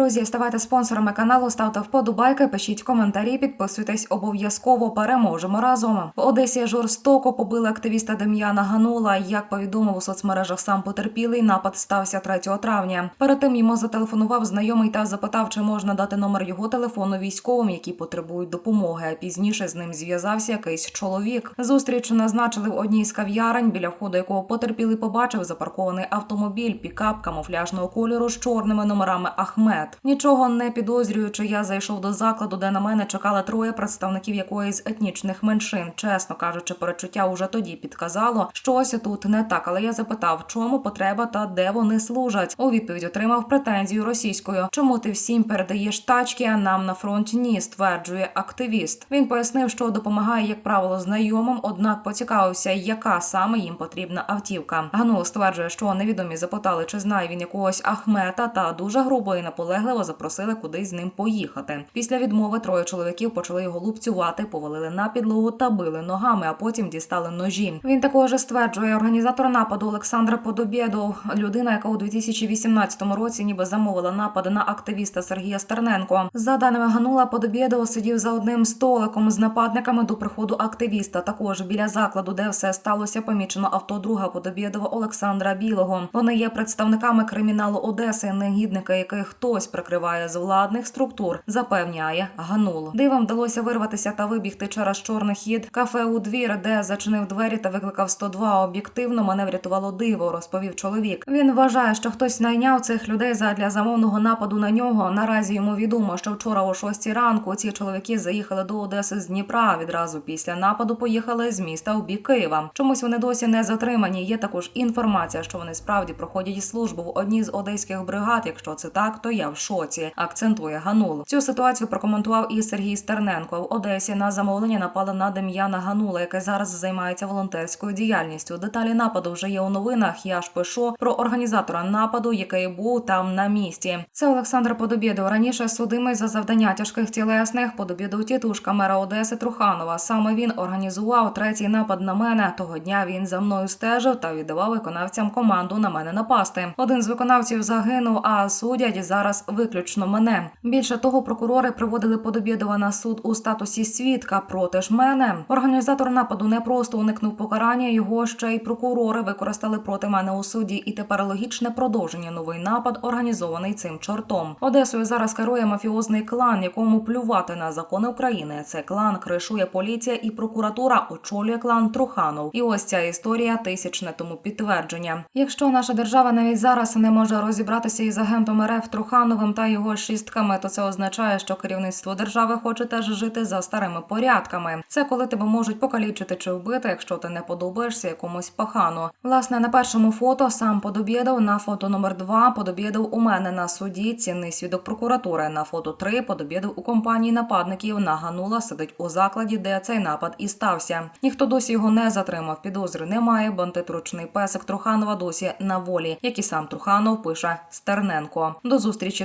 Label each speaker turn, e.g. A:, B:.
A: Друзі, ставайте спонсорами каналу, ставте вподобайки, пишіть коментарі, підписуйтесь обов'язково. Переможемо разом. В Одесі жорстоко побили активіста Дем'яна Ганула. Як повідомив у соцмережах сам потерпілий, напад стався 3 травня. Перед тим йому зателефонував знайомий та запитав, чи можна дати номер його телефону військовим, які потребують допомоги. А пізніше з ним зв'язався якийсь чоловік. Зустріч назначили в одній з кав'ярень, біля входу якого потерпілий побачив запаркований автомобіль, пікап камуфляжного кольору з чорними номерами Ахмед. Нічого не підозрюючи, я зайшов до закладу, де на мене чекали троє представників якоїсь етнічних меншин. Чесно кажучи, перечуття уже тоді підказало, що ось тут не так. Але я запитав, чому потреба та де вони служать. У відповідь отримав претензію російською. Чому ти всім передаєш тачки, а нам на фронті ні? стверджує активіст. Він пояснив, що допомагає, як правило, знайомим, однак поцікавився, яка саме їм потрібна автівка. Ганул стверджує, що невідомі запитали, чи знає він якогось Ахмета, та дуже грубо і наполегливо запросили кудись з ним поїхати. Після відмови троє чоловіків почали його лупцювати, повалили на підлогу та били ногами, а потім дістали ножі. Він також стверджує, організатор нападу Олександра Подобєдов, людина, яка у 2018 році ніби замовила напад на активіста Сергія Стерненко. За даними Ганула, Подобєдов сидів за одним столиком з нападниками до приходу активіста. Також біля закладу, де все сталося, помічено авто друга Подобєдова Олександра Білого. Вони є представниками криміналу Одеси, негідника, яких хтось прикриває з владних структур, запевняє Ганул. Дивом вдалося вирватися та вибігти через чорний хід кафе у двір, де зачинив двері та викликав 102. Об'єктивно мене врятувало диво, розповів чоловік. Він вважає, що хтось найняв цих людей задля замовного нападу на нього. Наразі йому відомо, що вчора о 6 ранку ці чоловіки заїхали до Одеси з Дніпра. Відразу після нападу поїхали з міста у бік Києва. Чомусь вони досі не затримані. Є також інформація, що вони справді проходять службу в одній з одеських бригад. Якщо це так, то я в шоці. Акцентує Ганул. Цю ситуацію прокоментував і Сергій Стерненко. В Одесі на замовлення напали на Дем'яна Ганула, який зараз займається волонтерською діяльністю. Деталі нападу вже є у новинах. Я ж пишу про організатора нападу, який був там на місці. Це Олександр Подобєдов. Раніше судимий за завдання тяжких тілесних Подобєдов тітушка мера Одеси Труханова. Саме він організував третій напад на мене. Того дня він за мною стежив та віддавав виконавцям команду на мене напасти. Один з виконавців загинув, а судять зараз виключно мене. Більше того, прокурори приводили Подобєдова на суд у статусі свідка проти ж мене. Організатор нападу не просто уникнув покарання, його ще й прокурори використали проти мене у суді. І тепер логічне продовження новий напад, організований цим чортом. Одесою зараз керує мафіозний клан, якому плювати на закони України. Цей клан кришує поліція і прокуратура, очолює клан Труханов. І ось ця історія тисячне тому підтвердження. Якщо наша держава навіть зараз не може розібратися із агентом РФ Трухановим та його шістками, то це означає, що керівництво держави хоче теж жити за старими порядками. Це коли тебе можуть покалічити чи вбити, якщо ти не подобаєшся якомусь пахану. Власне, на першому фото сам Подобєдов, на фото номер 2 Подобєдов у мене на суді, цінний свідок прокуратури. На фото 3 Подобєдов у компанії нападників на Ганула сидить у закладі, де цей напад і стався. Ніхто досі його не затримав. Підозри немає. Бандит ручний песик Труханова досі на волі, як і сам Труханов пише Стерненко. До зустрічі,